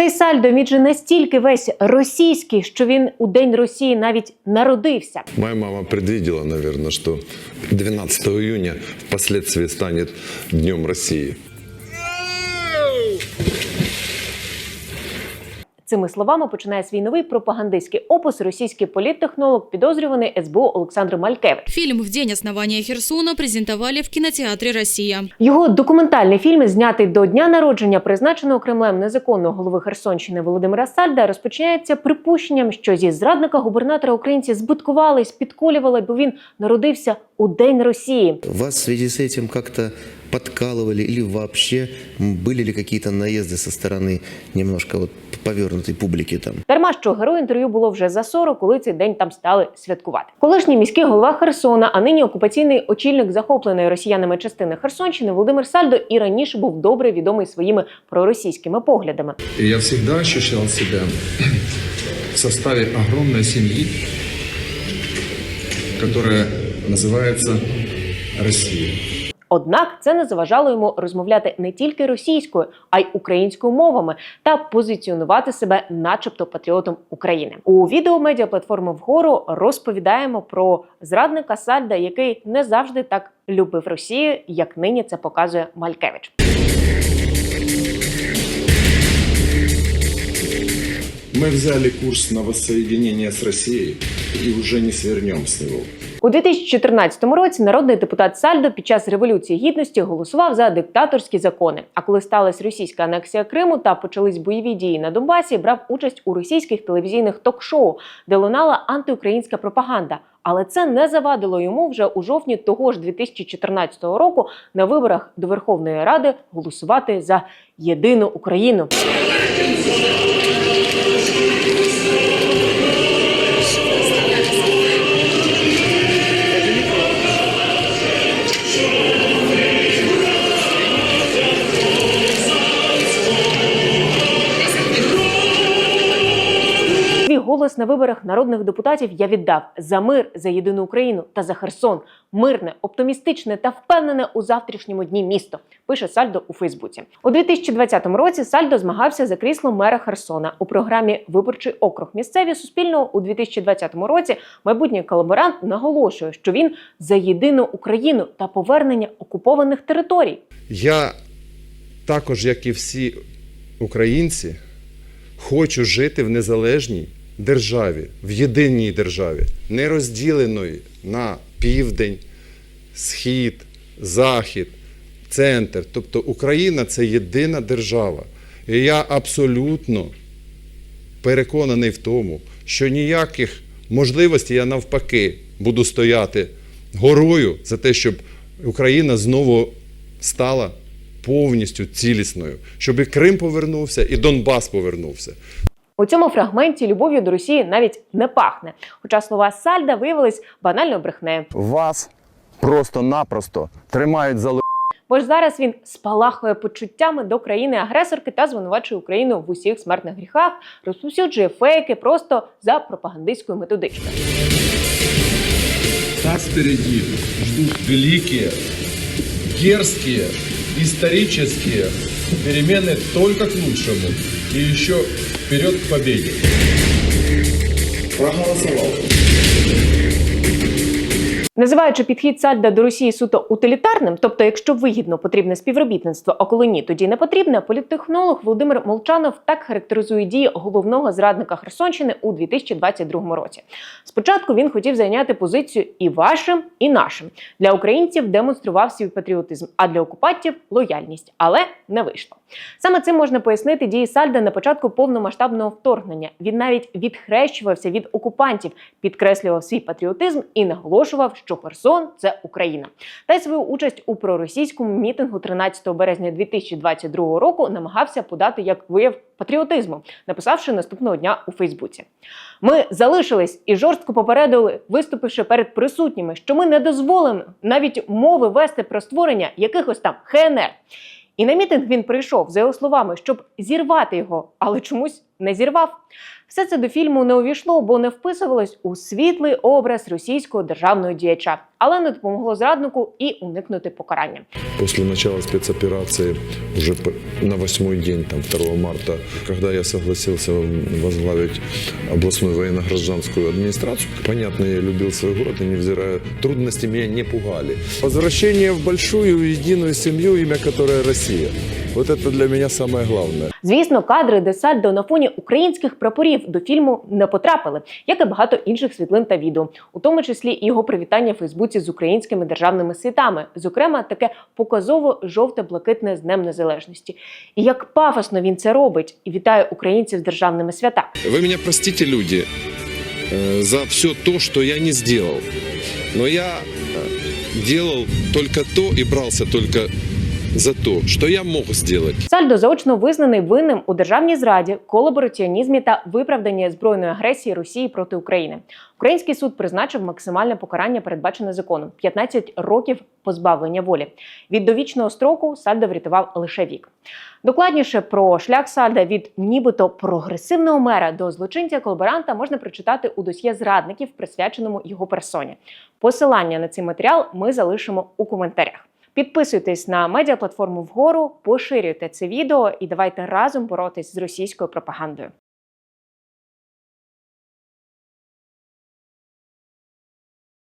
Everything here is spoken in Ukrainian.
Цей сальдо він же настільки весь російський, що він у день Росії навіть народився. Моя мама предвиділа, наверное, що 12 июня впоследствии стане Днем России. Цими словами починає свій новий пропагандистський опус російський політтехнолог, підозрюваний СБУ Олександр Малькевич. Фильм «В день основания Херсона» презентовали в кинотеатре «Россия». Його документальний фільм, знятий до дня народження призначеного Кремлем незаконного голови Херсонщини Володимира Сальда, розпочинається припущенням, що зі зрадника губернатора українці збиткувались, підколювали, бо він народився у день Росії. Вас в связи с этим как-то подкалывали или вообще м, были ли какие-то наезды со стороны немножко вот повернутой публики там? Дарма що герою інтерв'ю було вже за 40, коли цей день там стали святкувати. Колишній міський голова Херсона, а нині окупаційний очільник захопленої росіянами частини Херсонщини Володимир Сальдо і раніше був добре відомий своїми проросійськими поглядами. Я всегда ощущал себя в составе огромной семьи, которая называется Россия. Однак це не заважало йому розмовляти не тільки російською, а й українською мовами та позиціонувати себе, начебто, патріотом України. У відео медіаплатформи вгору розповідаємо про зрадника Сальда, який не завжди так любив Росію, як нині це показує Малькевич. Мы взяли курс на воссоединение с Россией и уже не свернем с него. У 2014 році народний депутат Сальдо під час революції гідності голосував за диктаторські закони. А коли сталася російська анексія Криму та почались бойові дії на Донбасі, брав участь у російських телевізійних ток-шоу, де лунала антиукраїнська пропаганда. Але це не завадило йому вже у жовтні того ж 2014 року на виборах до Верховної Ради голосувати за єдину Україну. Голос на виборах народних депутатів я віддав за мир, за єдину Україну та за Херсон. Мирне, оптимістичне та впевнене у завтрашньому дні місто. Пише Сальдо у Фейсбуці. У 2020 році Сальдо змагався за крісло мера Херсона у програмі Виборчий округ місцеві Суспільного у 2020 році. Майбутній колаборант наголошує, що він за єдину Україну та повернення окупованих територій. Я також, як і всі українці, хочу жити в незалежній державі, в єдиній державі, не розділеної на південь, схід, захід, центр. Тобто Україна це єдина держава. І я абсолютно переконаний в тому, що ніяких можливостей я навпаки буду стояти горою за те, щоб Україна знову стала повністю цілісною, щоб і Крим повернувся, і Донбас повернувся. У цьому фрагменті любов'ю до Росії навіть не пахне. Хоча слова Сальда виявились банальною брехнею. Вас просто-напросто тримають за Бо ж зараз він спалахує почуттями до країни-агресорки та звинувачує Україну в усіх смертних гріхах, розповсюджує фейки просто за пропагандистською методичкою. Нас впереди ждут великие, дерзкие, исторические перемены только к лучшему. И еще вперед к победе. Проголосовал. Називаючи підхід Сальда до Росії суто утилітарним, тобто, якщо вигідно потрібне співробітництво, а коли ні, тоді не потрібне, політтехнолог Володимир Молчанов так характеризує дії головного зрадника Херсонщини у 2022 році. Спочатку він хотів зайняти позицію і вашим, і нашим для українців демонстрував свій патріотизм, а для окупантів лояльність, але не вийшло. Саме цим можна пояснити дії Сальда на початку повномасштабного вторгнення. Він навіть відхрещувався від окупантів, підкреслював свій патріотизм і наголошував, що Херсон це Україна. Та й свою участь у проросійському мітингу 13 березня 2022 року намагався подати як вияв патріотизму, написавши наступного дня у Фейсбуці. Ми залишились і жорстко попередили, виступивши перед присутніми, що ми не дозволимо навіть мови вести про створення якихось там ХНР. І на мітинг він прийшов, за його словами, щоб зірвати його, але чомусь не зірвав. Все це до фільму не увійшло, бо не вписувалось у світлий образ російського державного діяча, але не допомогло зраднику і уникнути покарання. После начала спецоперации, уже п- на восьмой день, там, 2 марта, когда я согласился возглавить областную военно-гражданскую администрацию, понятно, я любил свой город, и невзирая трудности, меня не пугали. Возвращение в большую единую семью, имя которой Россия. Вот это для меня самое главное. Звісно, кадри де Сальдо на фоні українських прапорів до фільму не потрапили, як і багато інших світлин та відео, у тому числі і його привітання в Фейсбуці з українськими державними святами, зокрема, таке показово жовте-блакитне з Днем Незалежності. І як пафосно він це робить і вітає українців з державними святами. Вы меня простите, люди, э, за все то, что я не сделал. Но я э, делал только то и брался только за то, что я мог сделать. Сальдо заочно визнаний винним у державній зраді, колабораціонізмі та виправданні збройної агресії Росії проти України. Український суд призначив максимальне покарання, передбачене законом 15 років позбавлення волі. Від довічного строку Сальдо врятував лише вік. Докладніше про шлях Сальда від нібито прогресивного мера до злочинця колаборанта можна прочитати у досьє зрадників, присвяченому його персоні. Посилання на цей матеріал ми залишимо у коментарях. Підписуйтесь на медіаплатформу вгору, поширюйте це відео і давайте разом боротись з російською пропагандою.